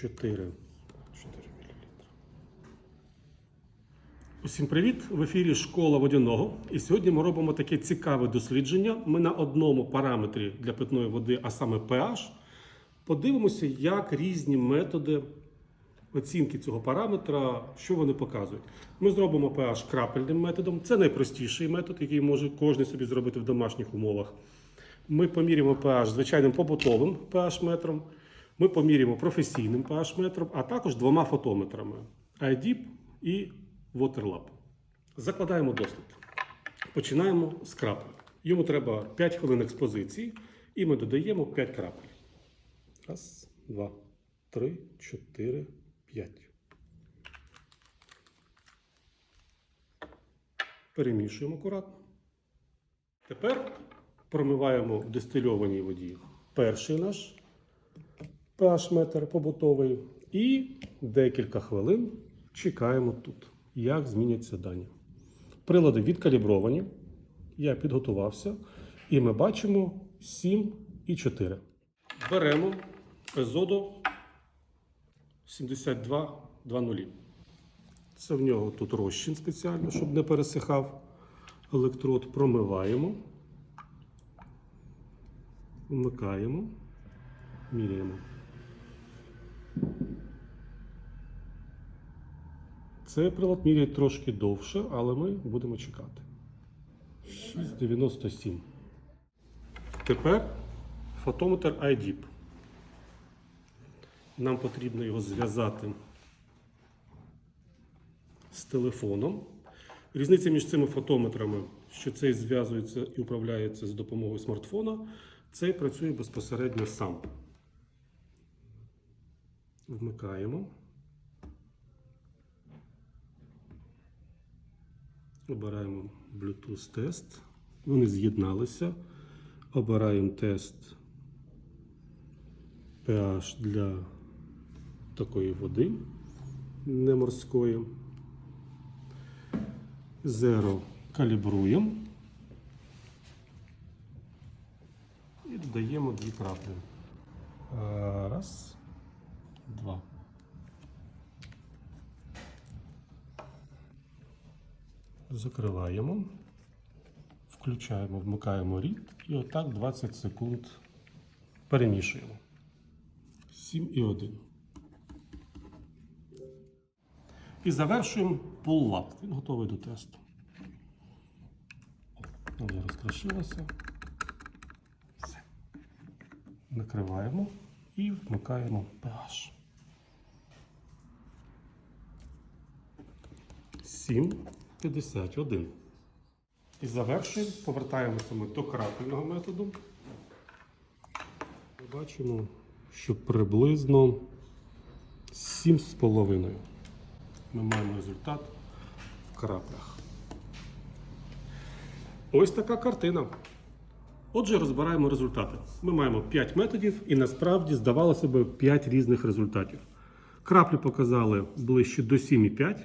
4. 4 мл. Усім привіт! В ефірі Школа водяного. І сьогодні ми робимо таке цікаве дослідження. Ми на одному параметрі для питної води, а саме pH, подивимося, як різні методи оцінки цього параметра, що вони показують. Ми зробимо pH крапельним методом. Це найпростіший метод, який може кожен собі зробити в домашніх умовах. Ми поміряємо pH звичайним побутовим pH метром. Ми поміряємо професійним pH метром, а також двома фотометрами IDIP і WaterLab. Закладаємо дослід. Починаємо з крапель. Йому треба 5 хвилин експозиції, і ми додаємо 5 крапель. Раз, два, три, чотири, п'ять. Перемішуємо акуратно. Тепер промиваємо в дистильованій воді перший наш pH метр побутовий і декілька хвилин чекаємо тут, як зміняться дані. Прилади відкалібровані. Я підготувався, і ми бачимо 7 і 4. Беремо езодо 7220. Це в нього тут розчин спеціально, щоб не пересихав електрод. Промиваємо, вмикаємо, міряємо. Цей прилад міряє трошки довше, але ми будемо чекати. 6,97. Тепер фотометр IDIP. Нам потрібно його зв'язати з телефоном. Різниця між цими фотометрами, що цей зв'язується і управляється з допомогою смартфона, цей працює безпосередньо сам. Вмикаємо. Обираємо Bluetooth тест. Вони з'єдналися. Обираємо тест pH для такої води не морської. Zero калібруємо. І додаємо дві краплі. Раз, Закриваємо, включаємо, вмикаємо рід і отак 20 секунд перемішуємо. 7 і 1. І завершуємо пуллап. Він готовий до тесту. О, Вже розкрашилося. Все. Накриваємо і вмикаємо pH. 7,51. І завершуємо. Повертаємося ми до крапельного методу. Ми бачимо, що приблизно 7,5. Ми маємо результат в краплях. Ось така картина. Отже, розбираємо результати. Ми маємо 5 методів, і насправді здавалося б 5 різних результатів. Краплі показали ближче до 7,5.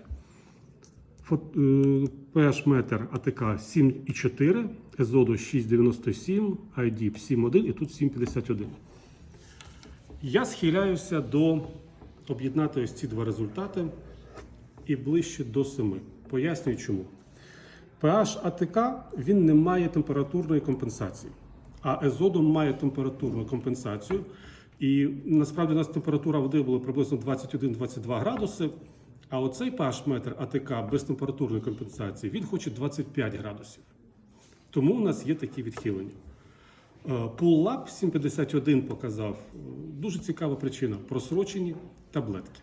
pH метр АТК 7,4, езоду 6,97, IDIP 7,1 і тут 7,51. Я схиляюся до об'єднати ось ці два результати і ближче до 7. Пояснюю чому. pH АТК він не має температурної компенсації, а езодом має температурну компенсацію. І насправді у нас температура води була приблизно 21-22 градуси. А оцей pH метр АТК без температурної компенсації він хоче 25 градусів. Тому у нас є такі відхилення. Пуллап 751 показав е, дуже цікава причина просрочені таблетки.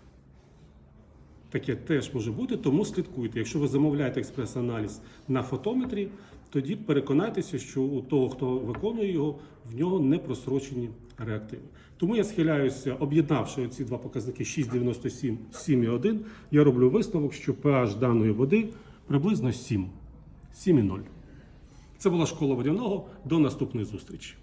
Таке теж може бути, тому слідкуйте. Якщо ви замовляєте експрес-аналіз на фотометрі, тоді переконайтеся, що у того, хто виконує його, в нього не просрочені реактиви. Тому я схиляюся, об'єднавши ці два показники 6,97, 7,1, я роблю висновок, що pH даної води приблизно 7, 7,0. Це була школа водяного. До наступної зустрічі.